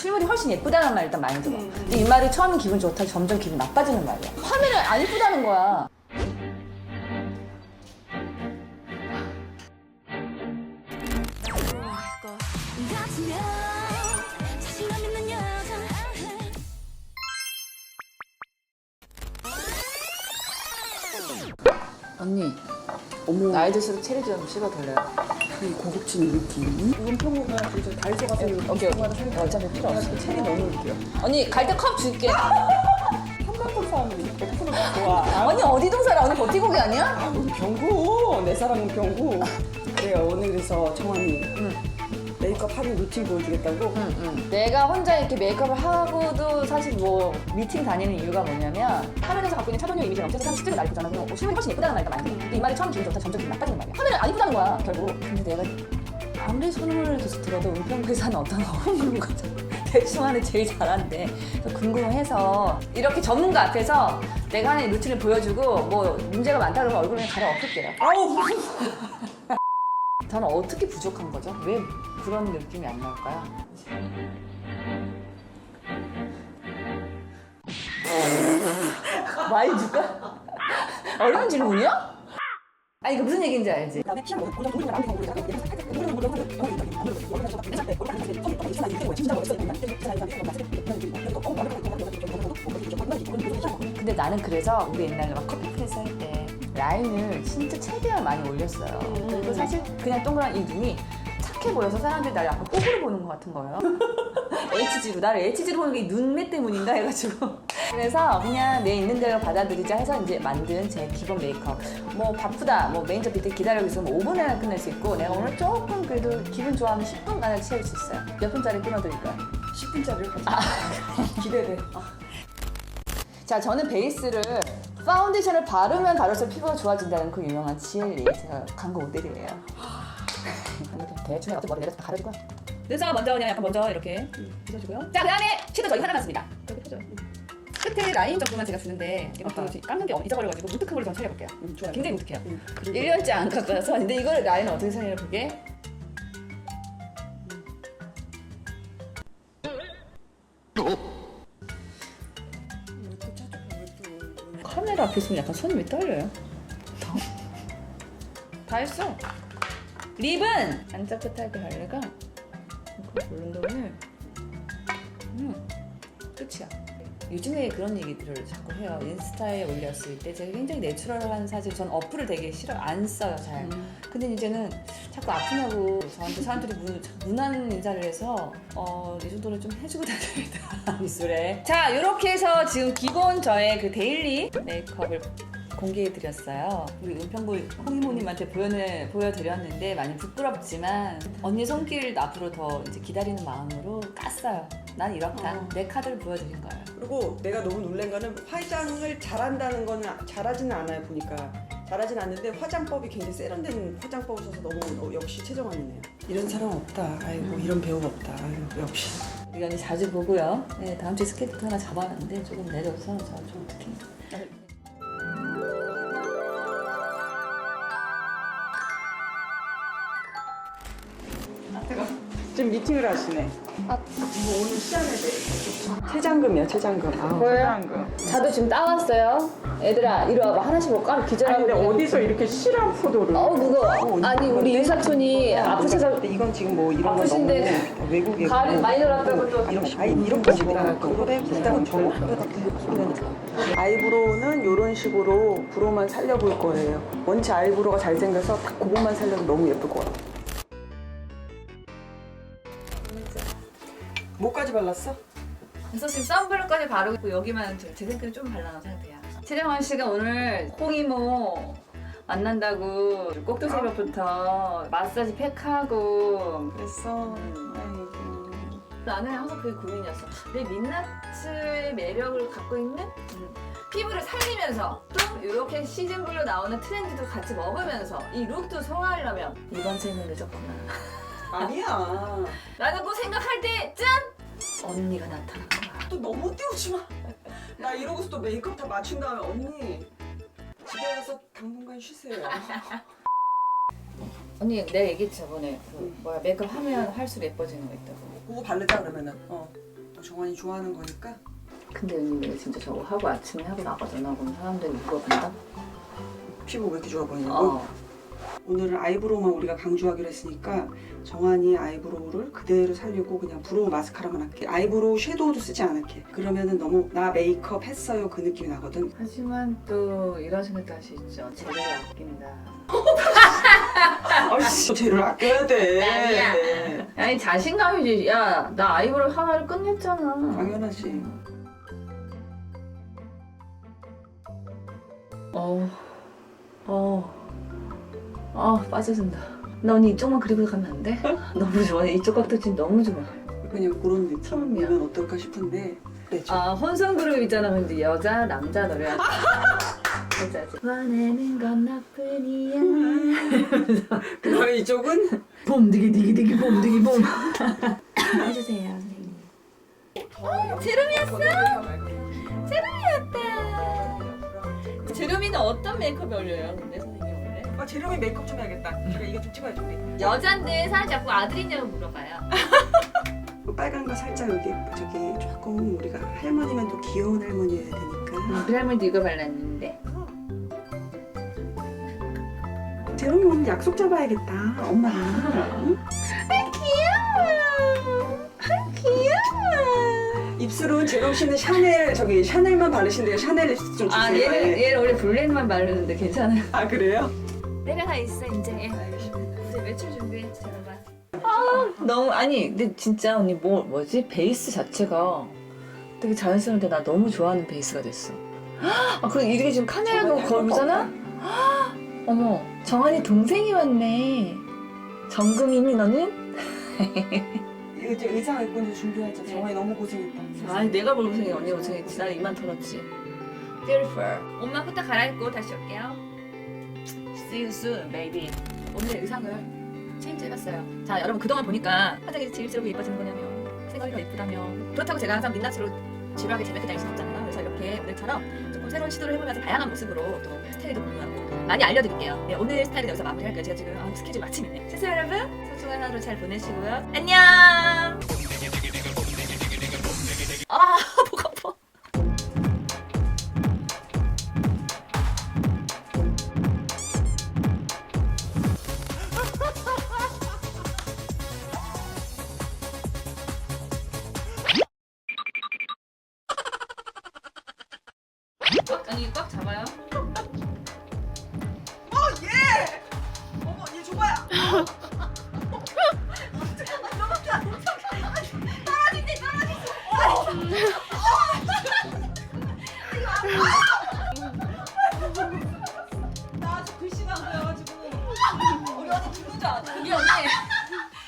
실물이 훨씬 예쁘다는 말 일단 많이 들어. 음, 음. 이 말이 처음엔 기분 좋다 점점 기분 나빠지는 말이야. 화면에 안 예쁘다는 거야. 언니 어머 나이 들수록 체리 좀 씹어 달래요. 이 고급진 느낌 이건 평범한 진짜 달소 가서 오케이 오케이. 어차피 필요 없어. 체리 웃겨 언니 갈 때 컵 줄게. 한반도 사람은 100%가 좋아 언니 어디 동사라 오늘 버티고기 아니야? 아, 병구 내 사랑은 병구 그래요 오늘 그래서 정환이 메이크업 하는 루틴 보여주겠다고 응, 응. 내가 혼자 이렇게 메이크업을 하고도 사실 뭐 미팅 다니는 이유가 뭐냐면 화면에서 갖고 있는 차도녀 이미지가 없어서 사람 실제로 날 보잖아. 그럼 어, 실물이 훨씬 예쁘다는 말이 많이 들어. 근데 이 말이 처음 기분 좋다 점점 기분 나빠지는 말이야. 화면에 안 예쁘다는 거야 결국. 근데 내가 아무리 소문을 계속 들어도 은평구에사는 어떤 홍보가 대충 하는 제일 잘한대. 그래서 궁금해서 이렇게 전문가 앞에서 내가 하는 루틴을 보여주고 뭐 문제가 많다 그러면 얼굴에 갈아 엎을게요. 아우 저는 어떻게 부족한 거죠? 왜 그런 느낌이 안 나올까요? 많이 줄까? 어려운 질문이야? 아 이거 무슨 얘기인지 알지? 근데 나는 그래서 우리 옛날에 막 커피 프레스 할때 라인을 진짜 최대한 많이 올렸어요. 그리고 사실 그냥 동그란 이 눈이 착해 보여서 사람들이 나를 약간 뽀글로 보는 것 같은 거예요. HG로 나를 HG로 보는 게 눈매 때문인가 해가지고 그래서 그냥 내 있는 대로 받아들이자 해서 이제 만든 제 기본 메이크업 뭐 바쁘다 뭐 매니저 비트 기다리고 있으면 5분 안에 끝낼 수 있고 내가 오늘 조금 그래도 기분 좋아하면 10분 안에 채울 수 있어요 몇 분짜리 끊어드릴까요? 10분짜리를 가져 기대돼 자 저는 베이스를 파운데이션을 바르면 바를수록 피부가 좋아진다는 그 유명한 지엘리 제가 광고 모델이에요. 이렇게 대충 해서 머리 내려서 다 가려주고요. 눈썹 먼저 그냥 약간 먼저 이렇게 빗어주고요. 자 그 다음에 섀도 저희 하나 남습니다. 이렇게 펴줘요 끝에 라인 정도만 제가 주는데 이것도 지금 깎는 게 잊어버려가지고 무특한 걸로 좀 처리해볼게요. 음, 좋아요. 굉장히 무특해요. 음, 그리고 1년째 안 깎고 나서 근데 이걸 라인을 어떻게 처리해볼게 카메라 앞에 있으면 약간 손이 왜 떨려요? 다 했어. 립은 반짝끝하게 발레가 이거 다 요즘에 그런 얘기들을 자꾸 해요. 인스타에 올렸을 때 제가 굉장히 내추럴한 사진, 전 어플을 되게 싫어 안 써요 잘. 근데 이제는 자꾸 아프냐고 저한테 사람들이 문, 무난 인사를 해서 어, 이 정도는 좀 해주고 다녀야겠다 미술에 자 이렇게 해서 지금 기본 저의 그 데일리 메이크업을 공개해드렸어요. 우리 은평구 홍이모님한테 보여는, 보여드렸는데 많이 부끄럽지만 언니 손길 앞으로 더 이제 기다리는 마음으로 깠어요. 난 이렇다. 어. 내 카드를 보여드린 거예요. 그리고 내가 너무 놀란 거는 화장을 잘한다는 거는 잘하지는 않아요 보니까. 잘하진 않는데 화장법이 굉장히 세련된 화장법을 써서 너무 어, 역시 최정환이네요. 이런 사람 없다. 아이고 이런 배우가 없다. 아이고 역시. 우리 언니 자주 보고요. 네, 다음 주에 스케줄 하나 잡아놨는데 조금 내려서 저좀 어떻게 지금 미팅을 하시네 아, 뭐 오늘 시간에 대해 최장금이야 최장금 아, 뭐예요? 자도 지금 따왔어요. 애들아 이리 와봐 하나씩 먹고 하면 아니 기절하고 근데 그냥. 어디서 이렇게 실한 포도를 어우 무거워. 아니 우리 유사촌이 아프셔서 근데 이건 지금 뭐 이런 거 아프신데 너무 외국에 가을이 많이 들었다고 또 이런 아이 이렇게 지금 그거에 비슷한 저 아이브로우는 이런 식으로 브로만 살려볼 거예요. 원체 아이브로우가 잘생겨서 딱 그것만 살려도 너무 예쁠 것 같아. 뭐까지 발랐어? 그래서 지금 선블록까지 바르고 여기만 제 생크림 좀 발라놓은 상태야. 최정환 씨가 오늘 홍이모 만난다고 꼭두 새벽부터 마사지 팩하고 그랬어. 아이고. 나는 항상 그게 고민이었어. 내 민낯의 매력을 갖고 있는 음, 피부를 살리면서 또 이렇게 시즌블루 나오는 트렌드도 같이 먹으면서 이 룩도 소화하려면 이번 생은 늦었구나. 아니야. 나는 그 생각할 때 짠! 언니가 나타난 거야. 또 너무 띄우지 마. 나 이러고서 또 메이크업 다 맞춘 다음에 언니 집에 가서 당분간 쉬세요. 언니 내가 얘기했지 저번에 그 뭐야 메이크업 하면 할수록 예뻐지는 거 있다고. 그거 바르자 그러면은 어 정환이 좋아하는 거니까 근데 언니 내가 진짜 저거 하고 아침에 하고 나가잖아 그럼 사람들이 물어본다? 피부 왜 이렇게 좋아 보이냐고 어 오늘은 아이브로우만 우리가 강조하기로 했으니까 정환이 아이브로우를 그대로 살리고 그냥 브로우 마스카라만 할게. 아이브로우 섀도우도 쓰지 않을게. 그러면은 너무 나 메이크업 했어요. 그 느낌이 나거든. 하지만 또 이러시는 다시 있죠. 재료를 아낀다. 아이씨 재료를 아껴야 돼. 아니야. 아니 자신감이지. 야 나 아이브로우 하나를 끝냈잖아. 당연하지. 어, 어, 어 빠져든다. 나 언니 이쪽만 그리고 가면 안 돼? 너무 좋아. 이쪽 각도 지금 너무 좋아. 그냥 그런. 느낌이면 어떨까 싶은데 네, 좀아 혼성 그룹 있잖아. 근데 여자 남자 노래. 여자지. 화내는 건 나뿐이야. 그다음에 이쪽은 봄 디기 디기 디기 봄 디기 봄. 해주세요 선생님. 제롬이었어 제롬이는 어떤 메이크업이 어울려요? 아 제롬이 메이크업 좀 해야겠다 그래 이거 좀 찍어야지 우리 여잔데 사람 자꾸 아들이냐고 물어봐요. 그 빨간 거 살짝 여기 저기 조금 우리가 할머니면 또 귀여운 할머니여야 되니까 그 할머니도 이거 발랐는데. 제롬이 오늘 약속 잡아야겠다 엄마랑 귀여워. 입술은 제롬 씨는 샤넬 저기 샤넬만 바르신대요 샤넬 립스틱 좀 주세요 아 얘는 예. 얘는 원래 블랙만 바르는데 괜찮아요. 아 그래요? 내가 다 있어 이제. 알겠습니다 이제 며칠 준비해 잘봐. 아 너무 아니 근데 진짜 언니 뭐 뭐지 베이스 자체가 되게 자연스러운데 나 너무 좋아하는 베이스가 됐어. 아그 이게 지금 정한이 걸잖아. 어머 정한이 동생이 왔네. 정금이니 너는? 이거 이제 의상 입고 이제 준비하자 정환이 너무 고생했다 아니 내가 뭘 고생해 언니 고생했지 나 이만 털었지 Beautiful 엄마 후딱 갈아입고 다시 올게요 See you soon baby 오늘 의상을 체인지 해봤어요. 자 여러분 그동안 보니까 화장이 제일 예뻐지는 거냐면 생각이 더 예쁘다며. 그렇다고 제가 항상 민낯으로 지루하게 재밌게 다닐 수는 없잖아요. 그래서 이렇게 오늘처럼 조금 새로운 시도를 해보면서 다양한 모습으로 또 스타일도 공유하고 많이 알려드릴게요. 네, 오늘 스타일은 여기서 마무리할게요. 제가 지금 아, 스케줄 마침 있네. 세수 여러분 소중한 하루 잘 보내시고요. 안녕! 아 꽉 잡아요